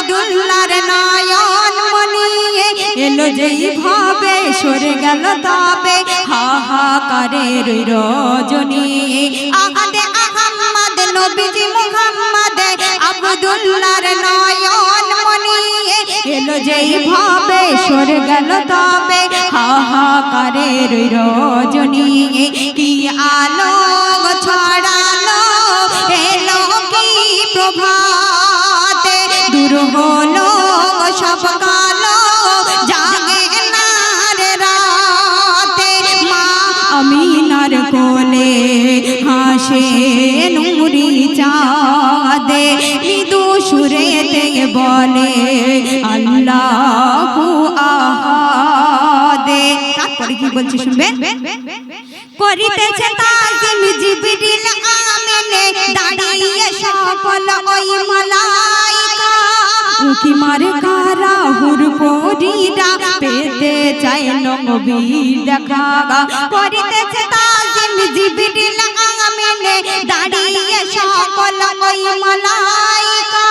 আবদুল্লার নয়ন মনি এলো যেই ভাবে, সরে গেল তবে। হাহাকারে রই রজনী আহাদে আহম্মদ, নবীজি মুহাম্মদ, আবদুল্লার নয়ন মনি এলো যেই ভাবে, সরে গেল তবে। হাহাকারে রই রজনী প্রভাতে হলো সব কালো জাগে না রে রাতে। মা আমিনার কোলে হাসে নুরি চাঁদে। মৃদু সুরেতে বলে আল্লাহু আহাদে। তারপরে কি বলছে শুনবেন করিতেছে তাজিম জিবরিল উকি মারে পরিরা পেতে চাই নবী দেখা করিতেছে তাজিম দাঁড়িয়ে সকল মালাইকা।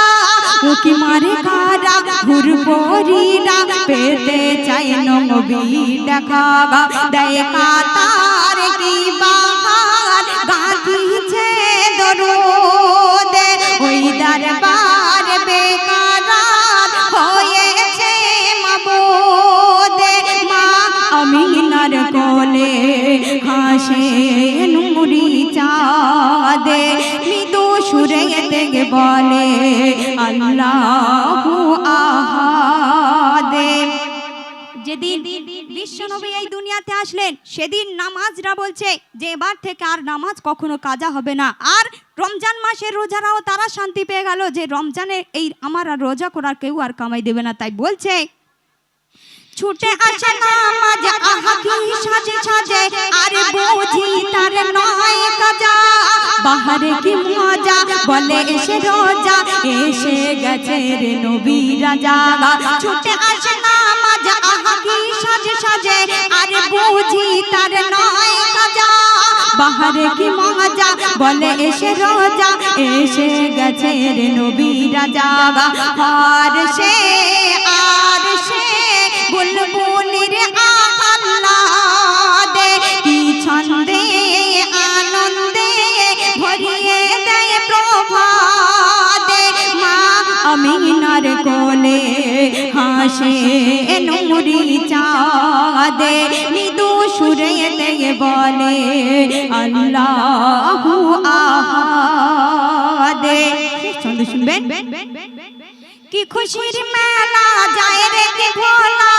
উকি মারে কারা? হুর পরিরা পেতে চাই নবী দেখা দেয় কাতার কি বাহার? গাঁথিছে দরদে। ওই দরবার বেকারার কোলে হাসে নুরি চাঁদে, মৃদু সুরে সুরেতে বলে, আল্লাহু আহাদে। যেদিন বিশ্বনবী এই দুনিয়াতে আসলেন, সেদিন নামাজরা বলছে যে, এবার থেকে আর নামাজ কখনো কাজা হবে না। আর রমজান মাসের রোজারাও তারা শান্তি পেয়ে গেল যে রমজানে এই আমার আর রোজা করার কেউ আর কামাই দেবে না। তাই বলছে ছুটে আসে নামাজ আহা কি সাজে সাজে। আর বুঝি তার নয় কাজা বাহারে কি মজা? বলে এসে রোজা। এসে গেছে রে নবী রাজা। ছুটে আসে নামাজ আহা কি সাজে সাজে। আর বুঝি তার নয় কাজা বাহারে কি মজা? বলে এসে রোজা। এসে গেছে রে নবী রাজা। আর সে আমিনার কোলে হাসে নুরি চাঁদে মৃদু সুরেতে বলে, আল্লাহু আহাদে। ছন্দ শুনবেন? কি খুশির মেলা যায় রে কি ভোলা,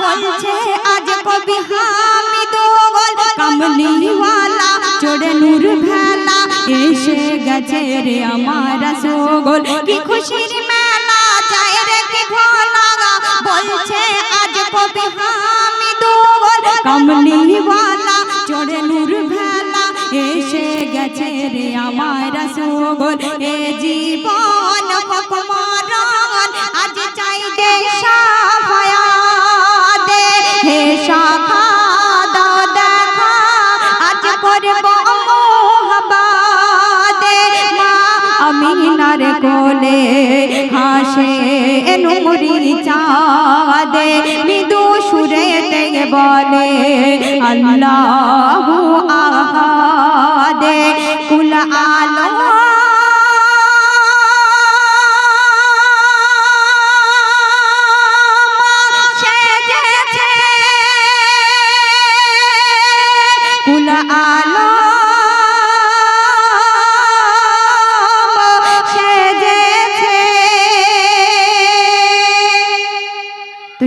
বলছে আজ কবি হামিদ গোল কামলিওয়ালা চড়ে নূর এসে গেছে রে আমার সোগল। কি খুশির মেলা যায় রে, কি ভোলা বলছে, আজ কবি হামিদ গোল কামলিওয়ালা চড়ে নূর ভেলা, এসে গেছে রে আমার সোগল। এ জীবন হক আজ চাই দে সাফায়াতে হে শাখা দাও আজ করব হাসে নুরি চাঁদে মৃদু সুরে বলে আল্লাহু আহাদে।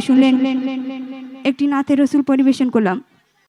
শুনলেন। একটি নাথের রসুল পরিবেশন করলাম।